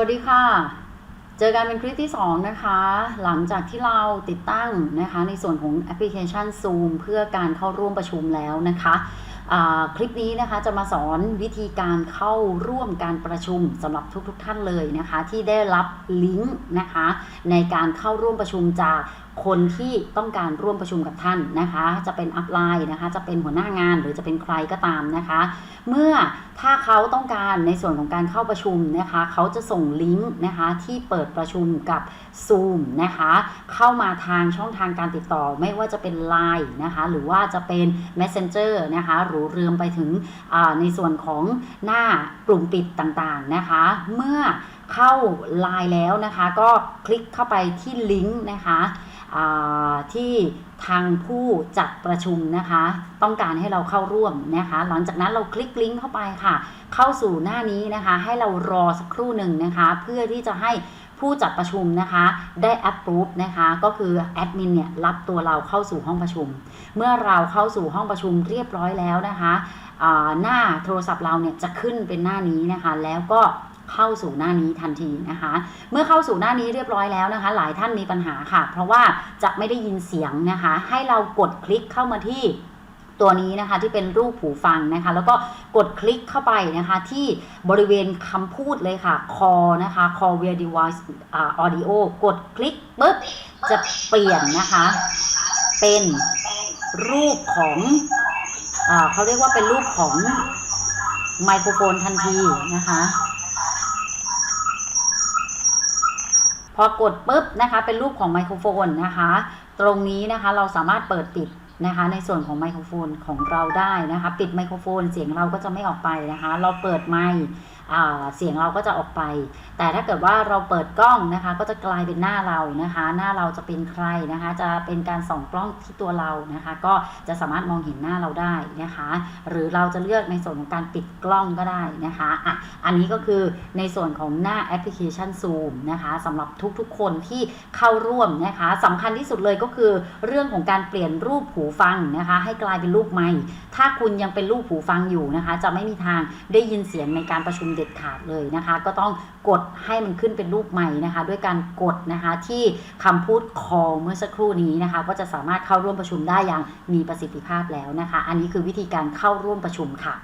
วัสดีค่ะ เจอกันเป็นคลิปที่ 2 นะคะ หลังจากที่เราติดตั้งนะคะ ในส่วนของแอปพลิเคชัน Zoom เพื่อการเข้าร่วมประชุมแล้วนะคะคลิปนี้นะคะจะมาสอนวิธีการเข้าร่วมการประชุมสำหรับทุกๆทท่านเลยนะคะ ที่ได้รับลิงก์นะคะ ในการเข้าร่วมประชุมจาก คนที่ต้องการร่วมประชุมกับท่านนะคะ จะเป็นอัพไลน์นะคะ จะเป็นหัวหน้างานหรือจะเป็นใครก็ตามนะคะ เมื่อถ้าเขาต้องการในส่วนของการเข้าประชุมนะคะ เขาจะส่งลิงก์นะคะที่เปิดประชุมกับ Zoom นะคะ เข้ามาทางช่องทางการติดต่อไม่ว่าจะเป็น Line นะคะ หรือว่าจะเป็น Messenger นะคะ หรือเรื่มไปถึงในส่วนของหน้ากลุ่มปิดต่างๆนะคะ เมื่อเข้า Line แล้วนะคะ ก็คลิกเข้าไปที่ลิงก์นะคะ ที่ทางผู้จัดประชุมนะคะ ต้องการให้เราเข้าร่วมนะคะ หลังจากนั้นเราคลิกลิงก์เข้าไปค่ะ เข้าสู่หน้านี้นะคะ ให้เรารอสักครู่หนึ่งนะคะ เพื่อที่จะให้ผู้จัดประชุมนะคะ ได้ approve นะคะ ก็คือแอดมินเนี่ยรับตัวเราเข้าสู่ห้องประชุม เมื่อเราเข้าสู่ห้องประชุมเรียบร้อยแล้วนะคะหน้าโทรศัพท์เราเนี่ยจะขึ้นเป็นหน้านี้นะคะ แล้วก็ เข้าสู่หน้านี้ทันทีนะคะ เมื่อเข้าสู่หน้านี้เรียบร้อยแล้วนะคะ หลายท่านมีปัญหาค่ะ เพราะว่าจะไม่ได้ยินเสียงนะคะ ให้เรากดคลิกเข้ามาที่ตัวนี้นะคะที่เป็นรูปหูฟังนะคะ แล้วก็กดคลิกเข้าไปนะคะ ที่บริเวณคำพูดเลยค่ะ call นะคะ call via device audio กดคลิกปุ๊บจะเปลี่ยนนะคะ เป็นรูปของอเขาเรียกว่าเป็นรูปของไมโครโฟนทันทีนะคะ พอกดปุ๊บนะคะเป็นรูปของไมโครโฟนนะคะ ตรงนี้นะคะเราสามารถเปิดปิดนะคะ ในส่วนของไมโครโฟนของเราได้นะคะ ปิดไมโครโฟนเสียงเราก็จะไม่ออกไปนะคะ เราเปิดไมค์ เสียงเราก็จะออกไป แต่ถ้าเกิดว่าเราเปิดกล้องนะคะ ก็จะกลายเป็นหน้าเรานะคะ หน้าเราจะเป็นใครนะคะ จะเป็นการส่องกล้องที่ตัวเรานะคะ ก็จะสามารถมองเห็นหน้าเราได้นะคะ หรือเราจะเลือกในส่วนของการปิดกล้องก็ได้นะคะอะอันนี้ก็คือในส่วนของหน้าแอปพลิเคชัน Zoom นะคะสำหรับทุกๆคนที่เข้าร่วมนะคะสำคัญที่สุดเลยก็คือ เรื่องของการเปลี่ยนรูปหูฟังนะคะ ให้กลายเป็นรูปไมค์ถ้าคุณยังเป็นรูปหูฟังอยู่นะคะ จะไม่มีทางได้ยินเสียงในการประชุมเด็ดขาดเลยนะคะ ก็ต้องกดให้มันขึ้นเป็นรูปใหม่นะคะ ด้วยการกดนะคะที่คำพูด call เมื่อสักครู่นี้นะคะ ก็จะสามารถเข้าร่วมประชุมได้อย่างมีประสิทธิภาพแล้วนะคะ อันนี้คือวิธีการเข้าร่วมประชุมค่ะ